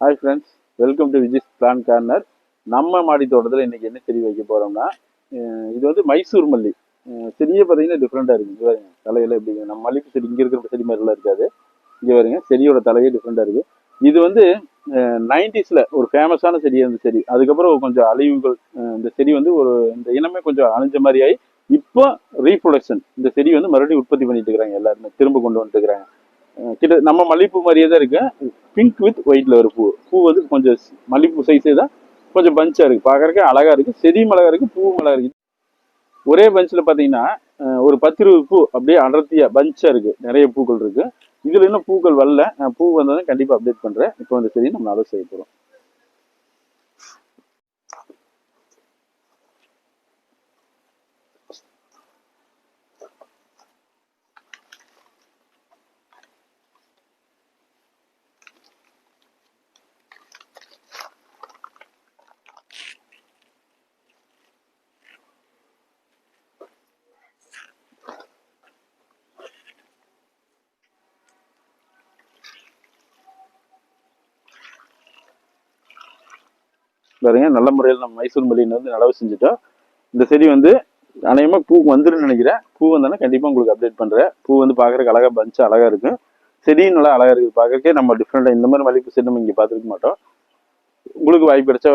Hi friends welcome to Viji's plan corner நம்ம மாடி தோட்டத்தில் இன்றைக்கி என்ன செடி வைக்க போகிறோம்னா இது வந்து மைசூர் மல்லி. செடியே பார்த்தீங்கன்னா டிஃப்ரெண்ட்டாக இருக்குது இங்க பாருங்க. தலையில எப்படி நம்ம மல்லிகை செடி இங்கே இருக்கிற செடி மாதிரிலாம் இருக்காது. இங்கே பாருங்க. செடியோட தலையே டிஃப்ரெண்ட்டாக இருக்குது இது வந்து நைன்டிஸில் ஒரு ஃபேமஸான செடி இருந்த செடி. அதுக்கப்புறம் கொஞ்சம் அழிவுகள் இந்த செடி வந்து ஒரு இந்த இனமே கொஞ்சம் அழிஞ்ச மாதிரி ஆகி இப்போ ரீப்ரொடக்ஷன் இந்த செடி வந்து மறுபடியும் உற்பத்தி பண்ணிட்டு இருக்கிறாங்க எல்லாருமே. திரும்ப கொண்டு வந்துட்டு இருக்கிறாங்க. கிட்ட நம்ம மல்லிகைப்பூ மாதிரியே தான் இருக்கு. பிங்க் வித் ஒயிட்ல ஒரு பூ. பூ வந்து கொஞ்சம் மல்லிகைப்பூ சைஸே தான். கொஞ்சம் பஞ்சா இருக்கு. பார்க்கறதுக்கு அழகா இருக்கு. செடியும் அழகா இருக்கு பூவும் அழகா இருக்கு. ஒரே பஞ்சில் பார்த்தீங்கன்னா ஒரு பத்து இருபது பூ அப்படியே அடர்த்தியா பஞ்சா இருக்கு. நிறைய பூக்கள் இருக்குது இதுல இன்னும் பூக்கள் வரல. நான் பூ வந்ததும் கண்டிப்பாக அப்டேட் பண்றேன். இப்போ அந்த செடி நம்ம அதை செய்ய போகிறோம் பாருங்க நல்ல முறையில் நம்ம மைசூர் மல்லின்னு வந்து நடவு செஞ்சுட்டோம். இந்த செடி வந்து அநேகமாக பூ வந்துருன்னு நினைக்கிறேன். பூ வந்தோன்னா கண்டிப்பாக உங்களுக்கு அப்டேட் பண்ணுறேன் பூ வந்து பார்க்குறக்கு அழகாக பஞ்சு அழகாக இருக்கும் செடியும் நல்லா அழகாக இருக்குது பார்க்கறக்கே நம்ம டிஃப்ரெண்ட்டாக இந்த மாதிரி மல்லிகைப்பூ செடி நம்ம இங்கே பார்த்துருக்க மாட்டோம். உங்களுக்கு வாய்ப்பு கிடைச்சா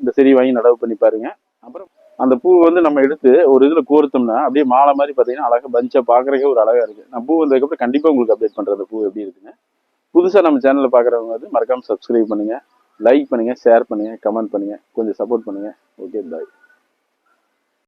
இந்த செடி வாங்கி நடவு பண்ணி பாருங்க. அப்புறம் அந்த பூ வந்து நம்ம எடுத்து ஒரு இதில் கோர்த்தோம்னா அப்படியே மாலை மாதிரி பார்த்தீங்கன்னா அழகாக பஞ்சாக பார்க்குறக்கே ஒரு அழகாக இருக்குது நான் பூ வந்ததுக்கப்புறம் கண்டிப்பாக உங்களுக்கு அப்டேட் பண்ணுறேன் அந்த பூ எப்படி இருக்குன்னு. புதுசாக நம்ம சேனலில் பார்க்குறவங்க வந்து மறக்காமல் சப்ஸ்கிரைப் பண்ணுங்கள் லைக் பண்ணுங்கள் ஷேர் பண்ணுங்கள் கமெண்ட் பண்ணுங்கள் கொஞ்சம் சப்போர்ட் பண்ணுங்கள் ஓகே பாய்